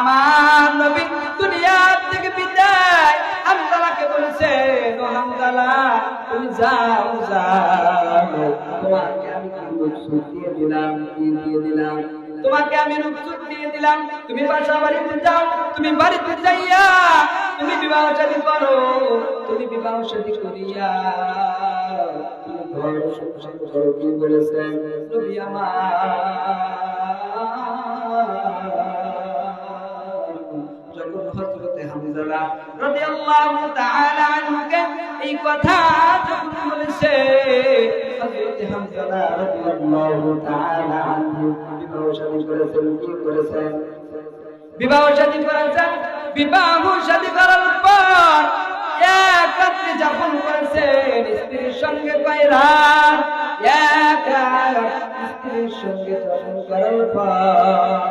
আমার নবী দুনিয়ার থেকে বিদায়। হামজালাকে বলেছেন ও হামজালা তুমি যাও যাও। তোমাকে আমি রুকসুত দিয়ে দিলাম দিয়ে দিলাম? তোমাকে আমি রুকসুত দিয়ে দিলাম। তুমি বাসা বাড়িতে যাও, তুমি বাড়িতে যাইয়া তুমি বিবাহ শাদী করো, তুমি বিবাহ শাদী করিয়া তুমি বলেছেন? নবী আমার এই কথা যখন বলেছে, হযরতে হামজালা রাদিয়াল্লাহু বিবাহ শাদী করেছেন বিবাহ শাদী করেছেন, বিবাহ করার পর এক রাত্রি যাপন করেছেন স্ত্রীর সঙ্গে এক রাত, স্ত্রীর সঙ্গে যাপন করার পর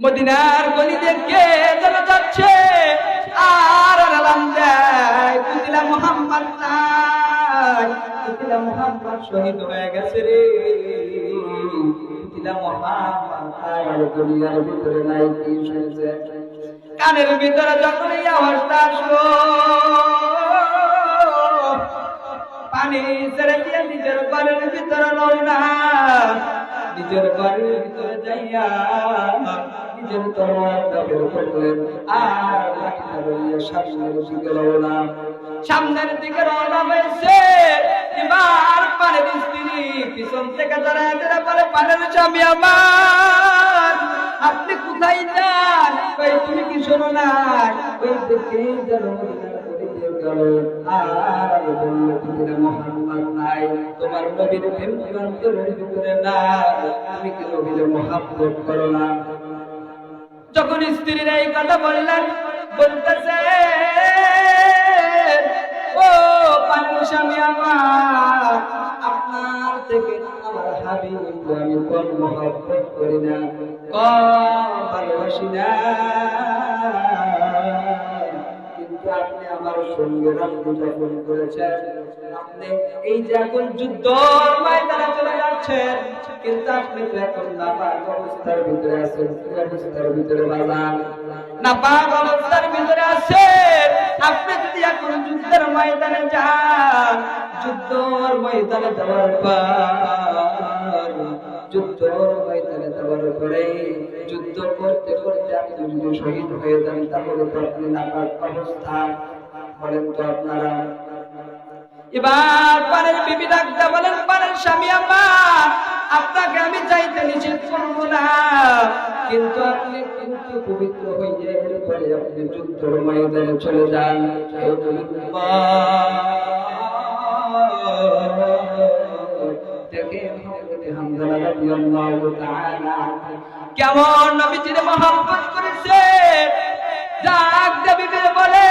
মদিনার গলি দেখে যেন যাচ্ছে? আর আলাম দেয় কুতিলা মোহাম্মদ নাই। কুতিলা মোহাম্মদ শহীদ হয়ে গেছে রে। কি কানের ভিতরে যখন এই আওয়াজটা আসলো, পানি ছেড়ে দিয়ে নিজের ঘরের ভিতরে লড় না নিজের ঘরের ভিতরে যাইয়া নিজের তরোয়ারটা বের করলেন আর লাঠিটা লইয়া সামনের দিকে রওনা। সামনের দিকে রওনা হয়েছে। এবার পানের স্ত্রী পিছন থেকে দাঁড়ায় দাঁড়ায় বলে, পানের স্বামী আমার, আপনি কোথায় যান? তুমি কি শোনো না? ওই দেখে যেন গেল। আর আমি বলল তুমি মোহাম্মদ নাই। তোমার নবীর ভিতরে না তুমি কি নবীর মহাব্বত করো না? যখন স্ত্রীর এই কথা বললেন বলতেছে ও স্বামী আমার আপনার থেকে ভালোবাসি না। কিন্তু আপনি আমার সঙ্গে রাত্রি যাপন করেছেন। আপনি এই যে এখন যুদ্ধ ময়দানে চলে যাচ্ছেন, কিন্তু আপনি তো এখন নাপাক অবস্থার ভিতরে আছেন। অবস্থার ভিতরে বাজান। নাপাক অবস্থার ভিতরে আছেন। আপনি যদি এখন যুদ্ধের ময়দানে যান, যুদ্ধর ময়দানে যাওয়ার পর যুদ্ধর ময়দানে যাওয়ার পরে যুদ্ধ করতে করতে আপনি যদি শহীদ হয়ে যান, তাহলে তো আপনি নাপাক অবস্থা। বলেন তো আপনারা। এবার পানের বিবি ডাকতে, বলেন পানের স্বামী আমার আপনাকে আমি চাইতে নিষেধ করব না। কিন্তু আপনি কিন্তু পবিত্র হয়ে এরপরে আপনি যুদ্ধের ময়দানে চলে যান। এই কেমন নবীজির মহব্বত করেছে? ডাক দেবীদের বলে,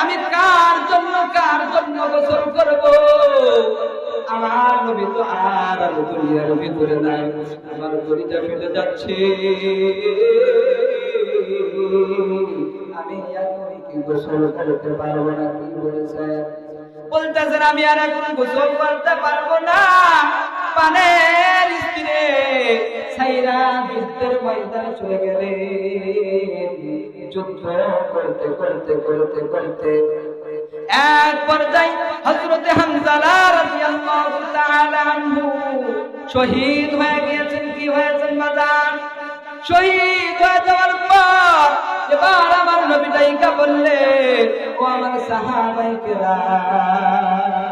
আমি কার জন্য কার জন্য গোসল করব? আমার নবী তো আর আমি দুনিয়ার ভিতরে নাই, আমার গরিটা ফেলে যাচ্ছে। আমি কি গোসল করতে পারব না, কি বলেছে? বলতেছেন, আমি আর এখন গোসল করতে পারব না। পানের স্ত্রী সাইরা যুদ্ধের ময়দানে চলে গেলে। যুদ্ধ করতে করতে করতে করতে এক পর্যায়ে হযরতে হামজালা রাদিয়াল্লাহু তাআলা শহীদ হয়ে গিয়েছেন। কি হয়েছেন মাদান শহীদ হয়ে যাওয়ার পর এবার আমার নবী ডাইকা বললে, ও আমার সাহাবাই কেরাম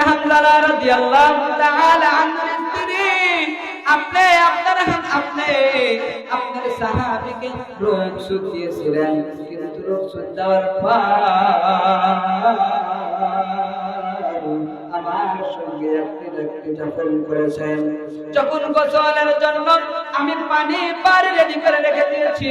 হামজালা রাদিয়াল্লাহু তাআলা গোসলের জন্য আমি পানি পার রেডি করে রেখে দিয়েছি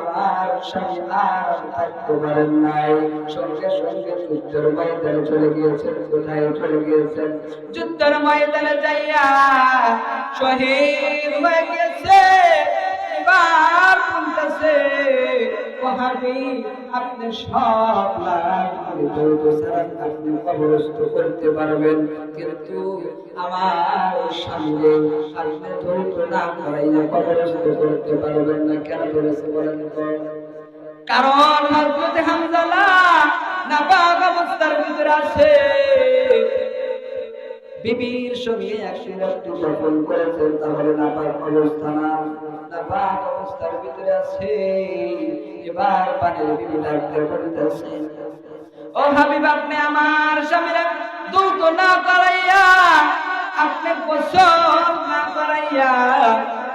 আমার আর থাকতে পারেন নাই। ময়দানে চলে গিয়েছেন, কোথায় চলে গিয়েছেন? যুদ্ধের ময়দানে যাইয়া শহীদ হয়ে গেছে, এবার ওহাবি আপনি করতে পারবেন। কিন্তু আমার সামনে আপনি যৌথ না করাইয়া কবরস্থ করতে পারবেন না। কেন বলেছে বলেন তো? কারণ আছে। বিবির সঙ্গে একটি রাত্রি যাপন করেছেন, তাহলে নাপাক অবস্থা না। ও হাবিব, আপনি আমার স্বামীরা দূত না করাইয়া, আপনি গোসল না করাইয়া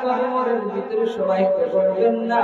কবরের ভিতরে সবাই করবেন না।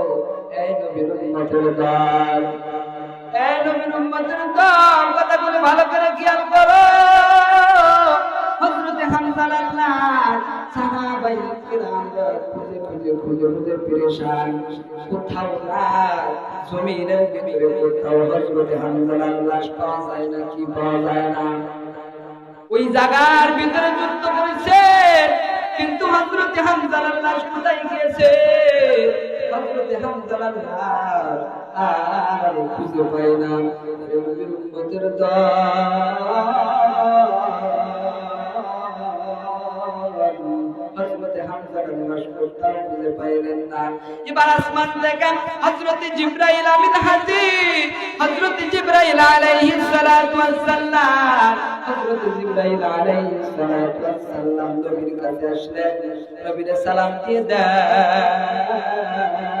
উম্মতের দল ভালো করে খেয়াল করো। ভিতরে কোথাও হজরতে হামদার লাশ পাওয়া যায় না, কি না। ওই জায়গার ভিতরে যুদ্ধ করেছে, কিন্তু হজরতে হামদার লাশ কোথায় হজরতে লাশ আর খুঁজে পাই না। না। এবার আসমান দেখেন হযরতে জিবরাইল আমিন সালাম দিয়ে দেন।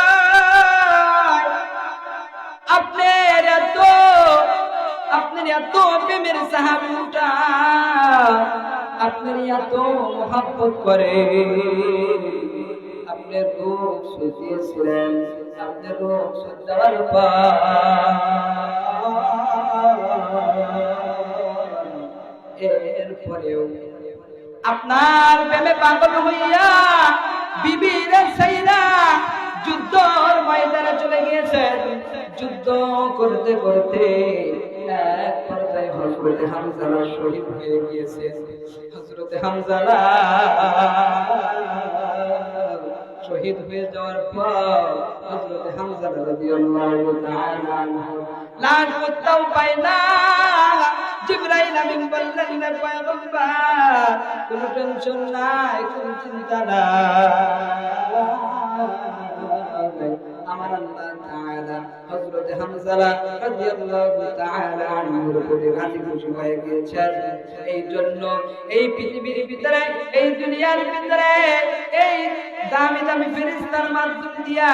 আপনার এত মহাব্বত করে আপনি আপনি রোগ সুজিয়েছিলেন আপনি রোগ সুজার এরপরেও আপনার প্রেমে পাগল হইয়া বিবির সাইরা যুদ্ধর ময়দানে চলে গিয়েছেন। যুদ্ধ করতে করতে হজরতে হামজালা শহীদ হয়ে গিয়েছে। হজরতে হামজালা শহীদ হয়ে যাওয়ার পর হজরতে হামজালা রাদিয়াল্লাহু তাআলা লাশ কোথাও পায় না জিবরাইল টেনশন নাই, কোনো চিন্তা নাই। আমার আল্লাহ তাআলা হযরত হামজালা রাদিয়াল্লাহু তাআলা আনহুর প্রতি রাজি খুশি হয়ে গিয়েছেন। এই জন্য এই পৃথিবীর ভিতরে, এই দুনিয়ার ভিতরে, এই দামি দামি ফেরেশতার মাধ্যম দিয়া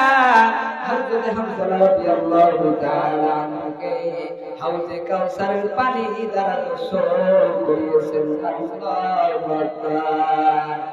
হযরত হামজালা রাদিয়াল্লাহু তাআলা আনহুকে হাউজে কাউসারের পানি দ্বারা গোসল করিয়েছেন। আল্লাহু আকবার।